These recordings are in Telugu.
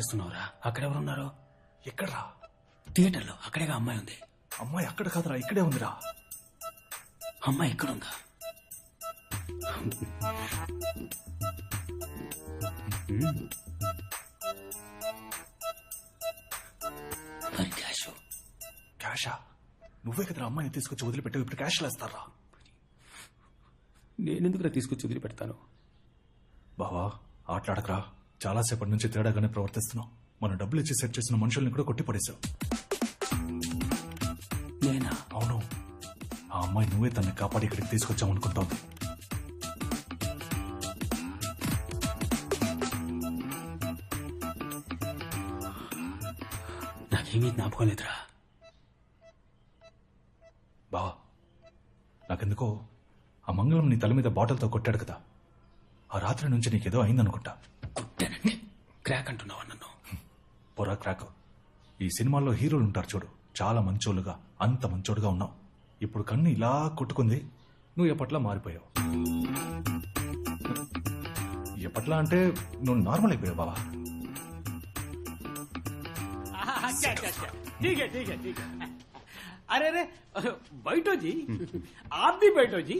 చేస్తున్నావురా? అక్కడెవరున్నారు? ఎక్కడ్రా? థియేటర్లో అక్కడేగా అమ్మాయి ఉంది. అమ్మాయి అక్కడ కాదురా ఇక్కడే ఉందిరా. అమ్మాయి ఎక్కడుందా? మరి క్యాష్? క్యాషా? నువ్వే కదరా అమ్మాయిని తీసుకొచ్చి వదిలిపెట్టావు ఇప్పుడు క్యాష్ వేస్తారా నేనెందుకురా తీసుకొచ్చి వదిలిపెడతాను? బావా ఆటలాడకరా. చాలాసేపటి నుంచి తేడాగానే ప్రవర్తిస్తున్నావు. మనం డబ్బులు ఇచ్చి సెట్ చేసిన మనుషుల్ని కూడా కొట్టి పడేశావు నేనా? అవును. ఆ అమ్మాయి నువ్వే తన్ని కాపాడి ఇక్కడికి తీసుకొచ్చావు అనుకుంటోంది నాకేమీ జ్ఞాపకం లేదురా. బావా నాకెందుకో ఆ మంగళం నీ తల మీద బాటిల్తో కొట్టాడు కదా. ఆ రాత్రి నుంచి నీకేదో అయిందనుకుంటా. క్రాక్ అంటున్నావా నన్ను పొరా క్రాక్ ఈ సినిమాల్లో హీరోలు ఉంటారు చూడు చాలా మంచోళ్ళుగా అంత మంచోడుగా ఉన్నావు ఇప్పుడు కన్ను ఇలా కొట్టుకుంది నువ్వు ఎప్పట్లా మారిపోయావు ఎప్పట్లా అంటే నువ్వు నార్మల్ అయిపోయావు బావా अच्छा अच्छा अच्छा ठीक है ठीक है ठीक है अरे अरे बैठो जी आप भी बैठो जी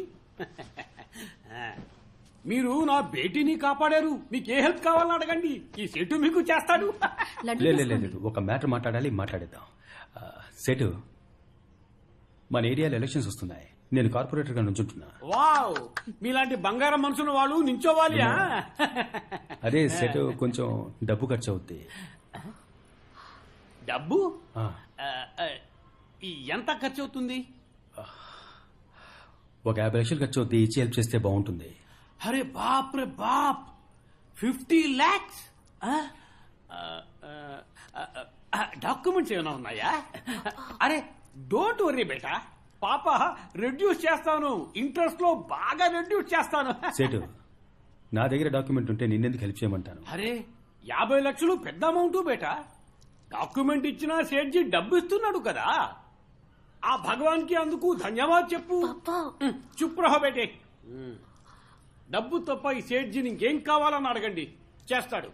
మీరు నా బేటీని కాపాడారు. మీకు ఏ హెల్ప్ కావాలని అడగండి. ఈ సెటు మీకు చేస్తాడు. లడ్డు లేదు లేదు లేదు ఒక మ్యాటర్ మాట్లాడాలి మాట్లాడేద్దాం. ఆ, సెటు మన ఏరియాలో ఎలక్షన్స్ వస్తున్నాయి. నేను కార్పొరేటర్గా నుంచుంటున్నా వావ్! మీలాంటి బంగారం మనుషులు వాళ్ళు నించోవాలి? అదే సెటు కొంచెం డబ్బు ఖర్చు అవుద్ది డబ్బు? ఆ, ఆ, ఆ, ఈ ఎంత ఖర్చు అవుతుంది ఒక యాభై లక్షలు ఖర్చు అవుద్ది ఇచ్చి హెల్ప్ చేస్తే బాగుంటుంది. అరే బాప్ రే బాప్. ఫిఫ్టీ ల్యాక్స్ డాక్యుమెంట్స్ ఏమైనా ఉన్నాయా? అరే డోంట్ వరీ బేటా. పాప రెడ్యూస్ చేస్తాను. ఇంట్రెస్ట్లో బాగా రెడ్యూస్ చేస్తాను. సెటు నా దగ్గర డాక్యుమెంట్ ఉంటే నిన్నెందుకు హెల్ప్ చేయమంటాను? అరే యాభై లక్షలు పెద్ద అమౌంట్ బేటా. డాక్యుమెంట్ ఇచ్చినా సేట్జీ డబ్బు ఇస్తున్నాడు కదా. ఆ భగవాన్కి అందుకు ధన్యవాద్ చెప్పు. చుప్ రహో బేటే. డబ్బు తప్ప ఈ సేట్జీని ఇంకేం కావాలని అడగండి చేస్తాడు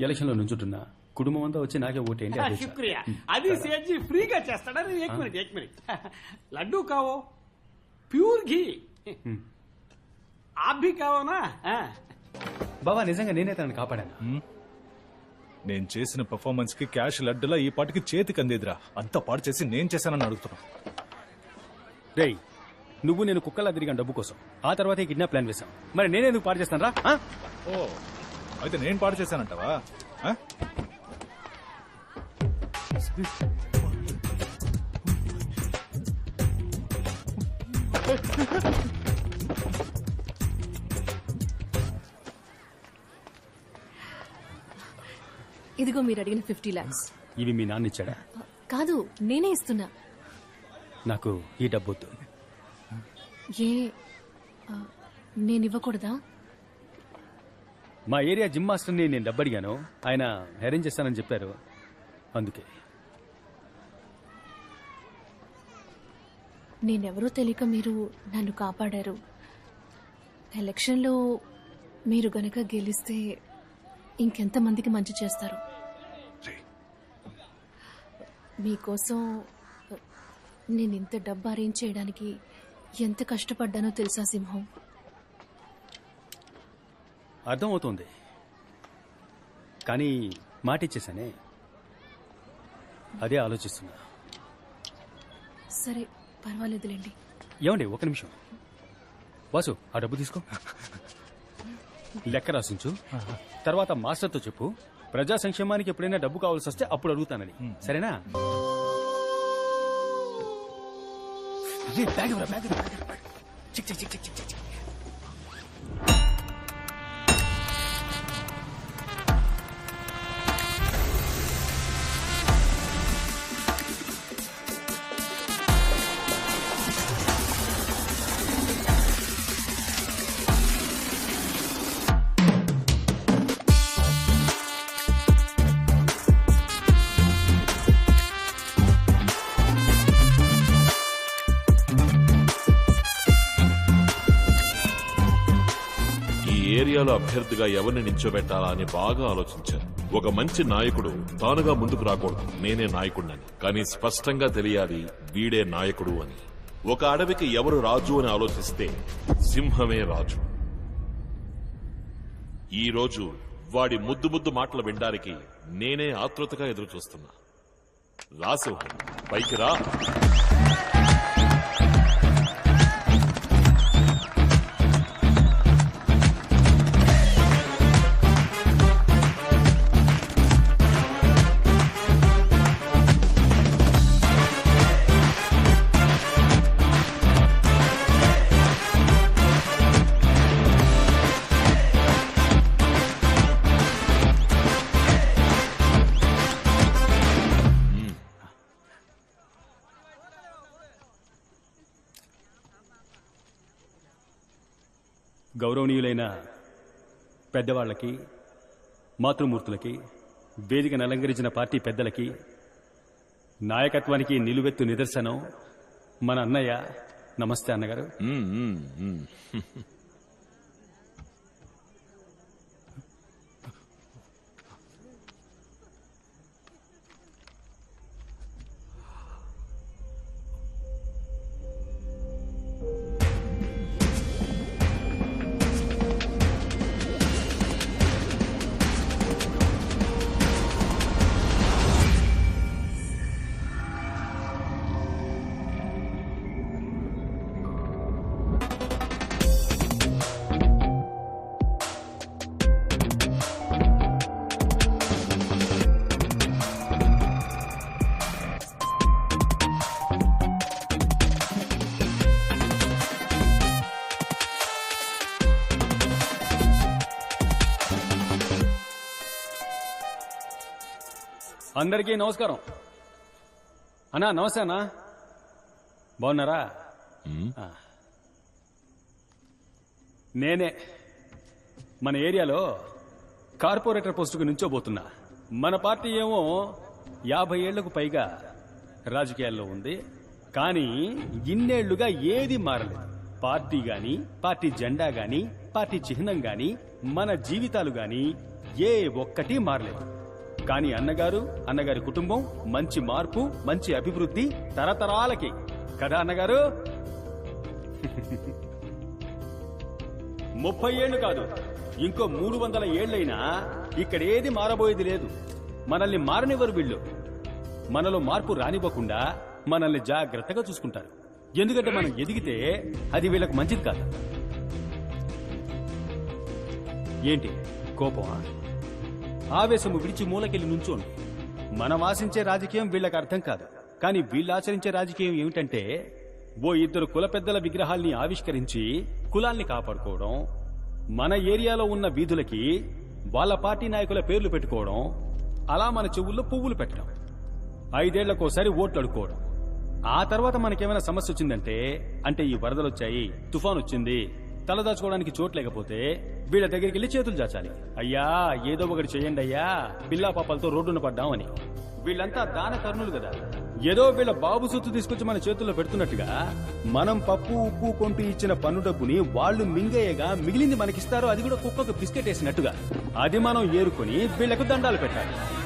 ఎలక్షన్లో నుంచుంటున్నా కుటుంబం అంతా వచ్చి నాకే ఓటేయండి అదే చాలు. శుక్రియా అది సేట్జీ ఫ్రీగా చేస్తాడా ఏక్ మినిట్ ఏక్ మినిట్ లడ్డూ కావో ప్యూర్ ఘీ आप भी కావో నా బాబా నిజంగా నేనే తనని కాపాడాను నేను చేసిన పర్ఫార్మెన్స్ కి క్యాష్ లడ్డులా ఈ పాటికి చేతికి అందేదిరా అంత పాడు చేసి నేను చేశానని అడుగుతున్నా రేయ్ నువ్వు నేను కుక్కలా తిరిగాను డబ్బు కోసం. ఆ తర్వాత కిడ్నాప్ ప్లాన్ వేశాం. మరి నేనెందుకు పాడు చేస్తాను రా? ఆ? ఓ అయితే నేను పాడు చేశానంటావా? ఇదిగో మీరు అడిగిన ఫిఫ్టీ లాక్స్. ఇవి మీ నాన్న ఇచ్చాడా? కాదు నేనే ఇస్తున్నా. నాకు ఈ డబ్బు వద్దు. ఏ నేను ఇవ్వకూడదా మా ఏరియా జిమ్ మాస్టర్ని నేను డబ్బు అడిగాను ఆయన అరేంజ్ చేస్తానని చెప్పారు. అందుకే. నేనెవరో తెలియక మీరు నన్ను కాపాడారు. ఎలక్షన్లో మీరు గనక గెలిస్తే ఇంకెంతమందికి మంచి చేస్తారు? మీకోసం నేను ఇంత డబ్బు అరేంజ్ చేయడానికి ఎంత కష్టపడ్డానో తెలుసా సింహం? అర్థమవుతోంది. కానీ మాట ఇచ్చేసానే అదే ఆలోచిస్తున్నా. సరే పర్వాలేదులేండి. ఏమండి ఒక నిమిషం. వాసు ఆ డబ్బు తీసుకో. లెక్క రాసించు. తర్వాత మాస్టర్తో చెప్పు. ప్రజా సంక్షేమానికి ఎప్పుడైనా డబ్బు కావాల్సి వస్తే అప్పుడు అడుగుతానని. సరేనా? బ్యాగ్ ఇవ్వరా, బ్యాగ్ ఇవ్వరా, బ్యాగ్ ఇవ్వరా. చిక్, చిక్, చిక్, చిక్, చిక్, చిక్. ఏరియాలో అభ్యర్థిగా ఎవరిని నిల్చోబెట్టాలా అని బాగా ఆలోచించాను ఒక మంచి నాయకుడు తానుగా ముందుకు రాకూడదు. నేనే నాయకుడినని. కానీ స్పష్టంగా తెలియాలి వీడే నాయకుడు అని. ఒక అడవికి ఎవరు రాజు అని ఆలోచిస్తే సింహమే రాజు. ఈ రోజు వాడి ముద్దు ముద్దు మాటలు వినడానికి నేనే ఆతృతగా ఎదురు చూస్తున్నా పైకి రా. గౌరవనీయులైన పెద్దవాళ్ళకి మాతృమూర్తులకి వేదికను అలంకరించిన పార్టీ పెద్దలకి నాయకత్వానికి నిలువెత్తు నిదర్శనం మన అన్నయ్య. నమస్తే అన్నగారు. అందరికీ నమస్కారం. అన్నా నమస్తే అన్నా. బాగున్నారా? ఆ. నేనే మన ఏరియాలో కార్పొరేటర్ పోస్టుకు నుంచోబోతున్నా. మన పార్టీ ఏమో యాభై ఏళ్ళకు పైగా రాజకీయాల్లో ఉంది. కానీ ఇన్నేళ్ళుగా ఏది మారలేదు. పార్టీ గాని పార్టీ జెండా గాని పార్టీ చిహ్నం గాని మన జీవితాలు గాని ఏ ఒక్కటి మారలేదు. కానీ అన్నగారు అన్నగారి కుటుంబం మంచి మార్పు మంచి అభివృద్ధి తరతరాలకి. కదా అన్నగారు? ముప్పై ఏళ్ళు కాదు ఇంకో మూడు వందల ఏళ్ళైనా ఇక్కడ ఏది మారబోయేది లేదు. మనల్ని మారనివ్వరు వీళ్ళు. మనలో మార్పు రానివ్వకుండా మనల్ని జాగ్రత్తగా చూసుకుంటారు. ఎందుకంటే మనం ఎదిగితే అది వీళ్ళకు మంచిది కాదు. ఏంటి? కోపమా? ఆవేశము విడిచి మూలకెళ్ళి నుంచోండి. మనం ఆశించే రాజకీయం వీళ్ళకి అర్థం కాదు. కానీ వీళ్ళు ఆచరించే రాజకీయం ఏమిటంటే ఓ ఇద్దరు కుల పెద్దల విగ్రహాల్ని ఆవిష్కరించి కులాల్ని కాపాడుకోవడం మన ఏరియాలో ఉన్న వీధులకి వాళ్ళ పార్టీ నాయకుల పేర్లు పెట్టుకోవడం అలా మన చెవుల్లో పువ్వులు పెట్టడం ఐదేళ్ళకోసారి ఓట్లు అడుక్కోవడం ఆ తర్వాత మనకేమైనా సమస్య వచ్చిందంటే అంటే ఈ వరదలు వచ్చాయి తుఫాన్ వచ్చింది తలదాచుకోవడానికి చోటు లేకపోతే వీళ్ళ దగ్గరికి వెళ్ళి చేతులు చాచాలి. అయ్యా ఏదో ఒకటి చేయండి అయ్యా. బిల్లా పాపాలతో రోడ్డున పడ్డామని. వీళ్ళంతా దాన కర్ణులు కదా. ఏదో వీళ్ళ బాబు సొత్తు తీసుకొచ్చి మన చేతుల్లో పెడుతున్నట్టుగా మనం పప్పు ఉప్పు కొంటూ ఇచ్చిన పన్ను డబ్బుని వాళ్ళు మింగేయగా మిగిలింది మనకిస్తారో అది కూడా కుక్కకు బిస్కెట్ వేసినట్టుగా. అది మనం ఏరుకొని వీళ్ళకు దండాలు పెట్టాలి.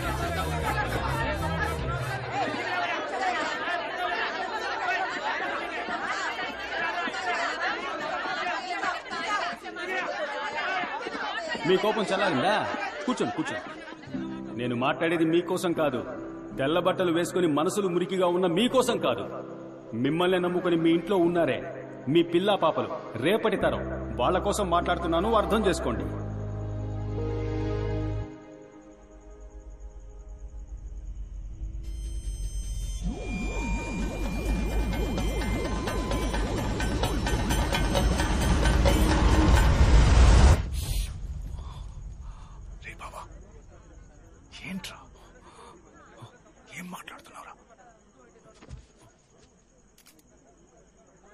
మీ కోపం చల్లారిందా? కూర్చోండి కూర్చోండి. నేను మాట్లాడేది మీకోసం కాదు. తెల్ల బట్టలు వేసుకుని మనసులు మురికిగా ఉన్న మీకోసం కాదు. మిమ్మల్ని నమ్ముకుని మీ ఇంట్లో ఉన్నారే మీ పిల్లా పాపలు. రేపటి తరం వాళ్ళ కోసం మాట్లాడుతున్నాను అర్థం చేసుకోండి.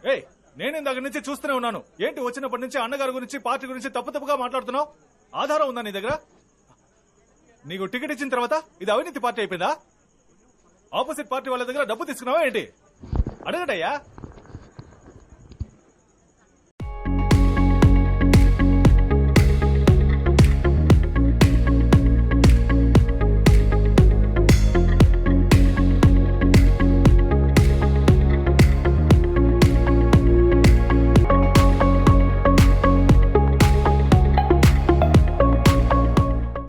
ఏ నేను ఇందాక నుంచి చూస్తూనే ఉన్నాను. ఏంటి వచ్చినప్పటి నుంచి అన్నగారి గురించి పార్టీ గురించి తప్పు తప్పుగా మాట్లాడుతున్నావు? ఆధారం ఉందా నీ దగ్గర? నీకు టికెట్ ఇచ్చిన తర్వాత ఇది అవినీతి పార్టీ అయిపోయిందా? ఆపోజిట్ పార్టీ వాళ్ళ దగ్గర డబ్బు తీసుకున్నావా ఏంటి? అడగటయ్యా.